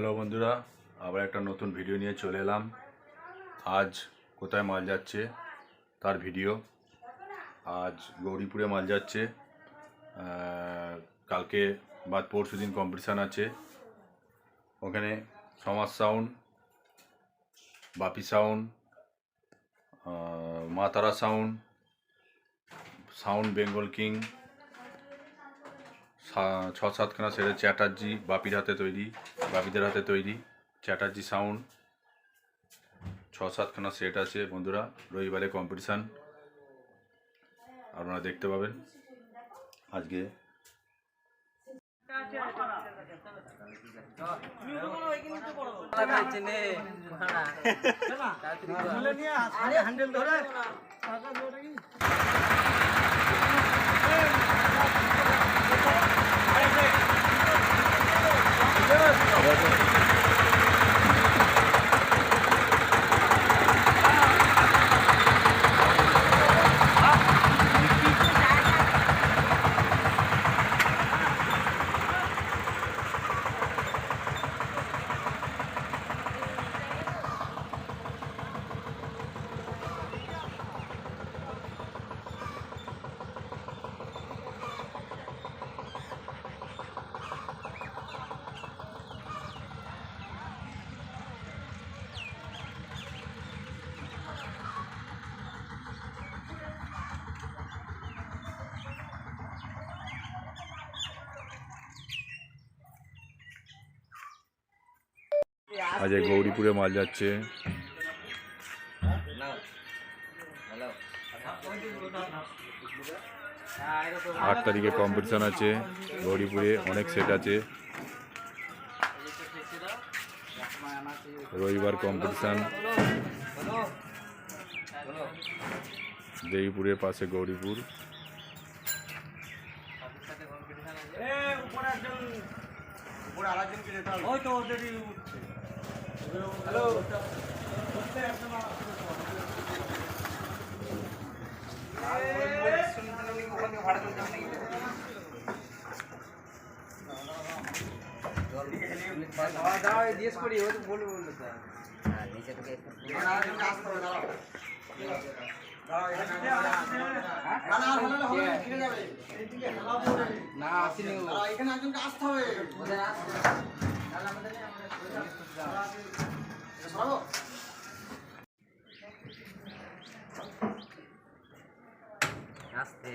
Hello বন্ধুরা, আবার একটা নতুন ভিডিও নিয়ে চলে এলাম। আজ কোথায় মাল যাচ্ছে তার ভিডিও আজ গৌরীপুরে মাল যাচ্ছে। কালকে বাদ পরশু দিন কম্পিটিশান আছে। ওখানে সমাজ সাউন্ড বাপি সাউন্ড মা তারা সাউন্ড সাউন্ড বেঙ্গল কিং ছ সাতখানা সেটা চ্যাটার্জি বাপির হাতে তৈরি বাপিদের হাতে তৈরি চ্যাটার্জি সাউন্ড। ছ সাতখানা সেট আছে বন্ধুরা রবিবারে কম্পিটিশান আপনারা দেখতে পাবেন আজকে। আজ গৌরীপুরে মাল যাচ্ছে। আট তারিখে কম্পিটিশান আছে গৌরীপুরে অনেক সেট আছে। রবিবার কম্পিটিশান দেবীপুরের পাশে গৌরীপুর। জিজ্ঞেস করি ও তো বলবে বলবে তো না আসিনি এখানে একজনকে আসতে হবে আসতে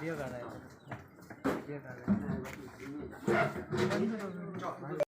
ভিডিও বানায়।